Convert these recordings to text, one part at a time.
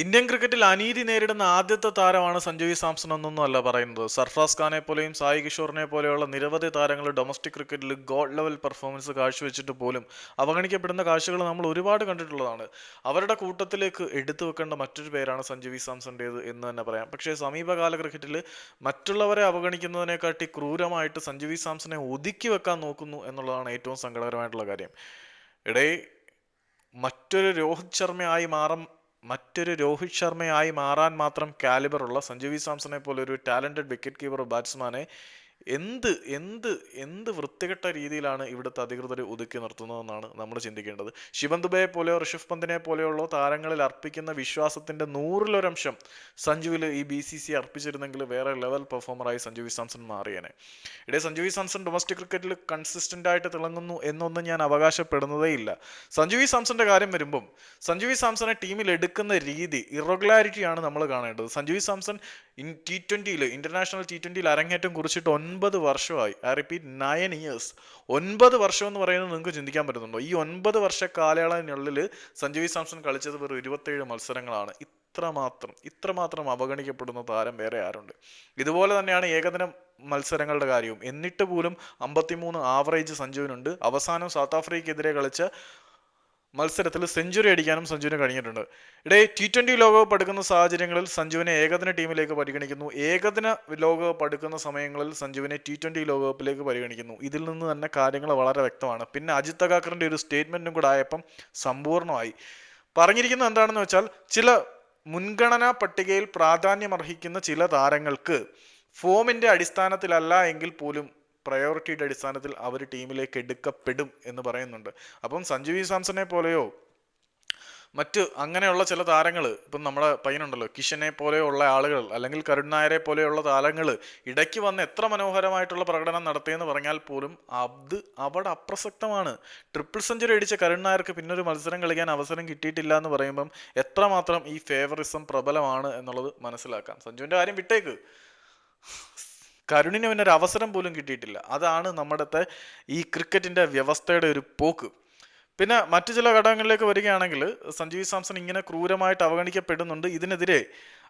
Indian ക്രിക്കറ്റിൽ അനീതി നേരിടുന്ന ആദ്യത്തെ താരമാണ് സഞ്ജു സാംസൺ എന്നൊന്നും അല്ല പറയുന്നത്. സർഫാസ് ഖാനെ പോലെയും സായി കിഷോറിനെ പോലെയുള്ള നിരവധി താരങ്ങൾ ഡൊമസ്റ്റിക് ക്രിക്കറ്റിൽ ഗോഡ് ലെവൽ പെർഫോമൻസ് കാഴ്ചവെച്ചിട്ട് പോലും അവഗണിക്കപ്പെടുന്ന കാഴ്ചകൾ നമ്മൾ ഒരുപാട് കണ്ടിട്ടുള്ളതാണ്. അവരുടെ കൂട്ടത്തിലേക്ക് എടുത്തു വെക്കേണ്ട മറ്റൊരു പേരാണ് സഞ്ജു വി സാംസന്റേത് എന്ന് തന്നെ പറയാം. പക്ഷേ സമീപകാല ക്രിക്കറ്റിൽ മറ്റുള്ളവരെ അവഗണിക്കുന്നതിനെക്കാട്ടി ക്രൂരമായിട്ട് സഞ്ജു വി സാംസനെ ഒതുക്കി വെക്കാൻ നോക്കുന്നു എന്നുള്ളതാണ് ഏറ്റവും സങ്കടകരമായിട്ടുള്ള കാര്യം. ഇടയിൽ മറ്റൊരു രോഹിത് ശർമ്മയായി മാറാൻ മറ്റൊരു രോഹിത് ശർമ്മയായി മാറാൻ മാത്രം കാലിബറുള്ള സഞ്ജു വി സാംസണെ പോലെ ഒരു ടാലന്റഡ് വിക്കറ്റ് കീപ്പർ ബാറ്റ്സ്മാനെ എന്ത് എന്ത് എന്ത് വൃത്തികെട്ട രീതിയിലാണ് ഇവിടുത്തെ അധികൃതർ ഒതുക്കി നിർത്തുന്നതെന്നാണ് നമ്മൾ ചിന്തിക്കേണ്ടത്. ശിവൻ പോലെയോ ഋഷഭ് പന്തിനെ പോലെയുള്ള താരങ്ങളിൽ അർപ്പിക്കുന്ന വിശ്വാസത്തിന്റെ നൂറിലൊരംശം സഞ്ജുവിൽ ഈ ബി സി സി അർപ്പിച്ചിരുന്നെങ്കിൽ വേറെ ലെവൽ പെർഫോമറായി സഞ്ജു വി സാംസൺ മാറിയേനെ. ഇടയിൽ സഞ്ജു വി സാംസൺ ഡൊമസ്റ്റിക് ക്രിക്കറ്റിൽ കൺസിസ്റ്റന്റ് ആയിട്ട് തിളങ്ങുന്നു എന്നൊന്നും ഞാൻ അവകാശപ്പെടുന്നതേ ഇല്ല. സഞ്ജു വി സാംസന്റെ കാര്യം വരുമ്പം സഞ്ജു വി സാംസനെ ടീമിൽ എടുക്കുന്ന രീതി ഇറഗുലാരിറ്റിയാണ് നമ്മൾ കാണേണ്ടത്. Sanju V Samson in T ട്വന്റിയിൽ international T ട്വന്റിയിൽ അരങ്ങേറ്റം കുറിച്ചിട്ട് ഒൻപത് വർഷമായി. ഐ റിപ്പീറ്റ് നയൻ ഇയേഴ്സ് ഒൻപത് വർഷം എന്ന് പറയുന്നത് നിങ്ങൾക്ക് ചിന്തിക്കാൻ പറ്റുന്നുണ്ടോ? ഈ ഒൻപത് വർഷ കാലയളവിനുള്ളിൽ സഞ്ജു വി സാംസൺ കളിച്ചത് വെറും ഇരുപത്തേഴ് മത്സരങ്ങളാണ്. ഇത്രമാത്രം ഇത്രമാത്രം അവഗണിക്കപ്പെടുന്ന താരം വേറെ ആരുണ്ട്? ഇതുപോലെ തന്നെയാണ് ഏകദിന മത്സരങ്ങളുടെ കാര്യവും. എന്നിട്ട് പോലും അമ്പത്തിമൂന്ന് ആവറേജ് സഞ്ജുവിനുണ്ട്. അവസാനം സൗത്ത് ആഫ്രിക്കയ്ക്കെതിരെ കളിച്ച മത്സരത്തിൽ സെഞ്ചുറി അടിക്കാനും സഞ്ജുവിന് കഴിഞ്ഞിട്ടുണ്ട്. ഇടയിൽ ടി ട്വന്റി ലോകകപ്പ് എടുക്കുന്ന സാഹചര്യങ്ങളിൽ സഞ്ജുവിനെ ഏകദിന ടീമിലേക്ക് പരിഗണിക്കുന്നു. ഏകദിന ലോകകപ്പ് എടുക്കുന്ന സമയങ്ങളിൽ സഞ്ജുവിനെ ടി ട്വന്റി ലോകകപ്പിലേക്ക് പരിഗണിക്കുന്നു. ഇതിൽ നിന്ന് തന്നെ കാര്യങ്ങൾ വളരെ വ്യക്തമാണ്. പിന്നെ അജിത് അഗാക്കറിന്റെ ഒരു സ്റ്റേറ്റ്മെന്റും കൂടെ ആയപ്പം സമ്പൂർണമായി പറഞ്ഞിരിക്കുന്നത് എന്താണെന്ന് വെച്ചാൽ ചില മുൻഗണനാ പട്ടികയിൽ പ്രാധാന്യമർഹിക്കുന്ന ചില താരങ്ങൾക്ക് ഫോമിന്റെ അടിസ്ഥാനത്തിലല്ല എങ്കിൽ പോലും പ്രയോറിറ്റിയുടെ അടിസ്ഥാനത്തിൽ അവർ ടീമിലേക്ക് എടുക്കപ്പെടും എന്ന് പറയുന്നുണ്ട്. അപ്പം സഞ്ജു വി സാംസനെ പോലെയോ മറ്റ് അങ്ങനെയുള്ള ചില താരങ്ങൾ ഇപ്പം നമ്മുടെ പയ്യനുണ്ടല്ലോ കിഷനെ പോലെയുള്ള ആളുകൾ അല്ലെങ്കിൽ കരുൺ നായരെ പോലെയുള്ള താരങ്ങൾ ഇടയ്ക്ക് വന്ന് എത്ര മനോഹരമായിട്ടുള്ള പ്രകടനം നടത്തിയെന്ന് പറഞ്ഞാൽ പോലും അത് അവിടെ അപ്രസക്തമാണ്. ട്രിപ്പിൾ സെഞ്ചുറി അടിച്ച കരുൺ നായർക്ക് പിന്നൊരു മത്സരം കളിക്കാൻ അവസരം കിട്ടിയിട്ടില്ല എന്ന് പറയുമ്പം എത്രമാത്രം ഈ ഫേവറിസം പ്രബലമാണ് എന്നുള്ളത് മനസ്സിലാക്കാം. സഞ്ജുവിന്റെ കാര്യം വിട്ടേക്ക്. കരുണിന് ഒരു അവസരം പോലും കിട്ടിയിട്ടില്ല. അതാണ് നമ്മുടെ ഈ ക്രിക്കറ്റിന്റെ വ്യവസ്ഥയുടെ ഒരു പോക്ക്. പിന്നെ മറ്റു ചില ഘടകങ്ങളിലേക്ക് വരികയാണെങ്കിൽ സഞ്ജീവ് സാംസൺ ഇങ്ങനെ ക്രൂരമായിട്ട് അവഗണിക്കപ്പെടുന്നുണ്ട്. ഇതിനെതിരെ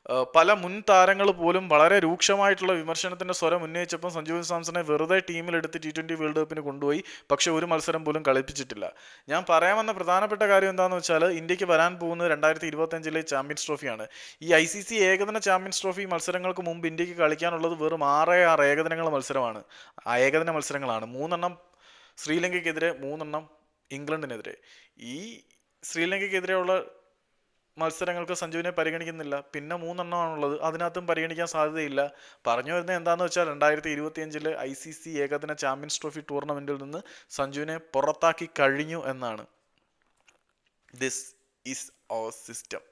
പല മുൻ താരങ്ങൾ പോലും വളരെ രൂക്ഷമായിട്ടുള്ള വിമർശനത്തിന്റെ സ്വരം ഉന്നയിച്ചപ്പോൾ സഞ്ജു സാംസണെ വെറുതെ ടീമിലെടുത്ത് ടി ട്വന്റി വേൾഡ് കപ്പിന് കൊണ്ടുപോയി. പക്ഷെ ഒരു മത്സരം പോലും കളിപ്പിച്ചിട്ടില്ല. ഞാൻ പറയാൻ വന്ന പ്രധാനപ്പെട്ട കാര്യം എന്താണെന്ന് വെച്ചാൽ ഇന്ത്യയ്ക്ക് വരാൻ പോകുന്നത് രണ്ടായിരത്തി ഇരുപത്തഞ്ചിലെ ചാമ്പ്യൻസ് ട്രോഫിയാണ് ഈ ഐ സി സി ഏകദിന ചാമ്പ്യൻസ് ട്രോഫി മത്സരങ്ങൾക്ക് മുമ്പ് ഇന്ത്യയ്ക്ക് കളിക്കാനുള്ളത് വെറും ആറേ ആറ് ഏകദിനങ്ങൾ മത്സരമാണ്. ഏകദിന മത്സരങ്ങളാണ്. മൂന്നെണ്ണം ശ്രീലങ്കയ്ക്കെതിരെ മൂന്നെണ്ണം ഇംഗ്ലണ്ടിനെതിരെ. ഈ ശ്രീലങ്കയ്ക്കെതിരെയുള്ള മത്സരങ്ങൾക്ക് സഞ്ജുവിനെ പരിഗണിക്കുന്നില്ല. പിന്നെ മൂന്നെണ്ണമാണുള്ളത്. അതിനകത്തും പരിഗണിക്കാൻ സാധ്യതയില്ല. പറഞ്ഞു വരുന്നത് എന്താണെന്ന് വെച്ചാൽ രണ്ടായിരത്തി ഇരുപത്തിയഞ്ചിലെ ഐ സി സി ഏകദിന ചാമ്പ്യൻസ് ട്രോഫി ടൂർണമെന്റിൽ നിന്ന് സഞ്ജുവിനെ പുറത്താക്കി കഴിഞ്ഞു എന്നാണ്. This is our system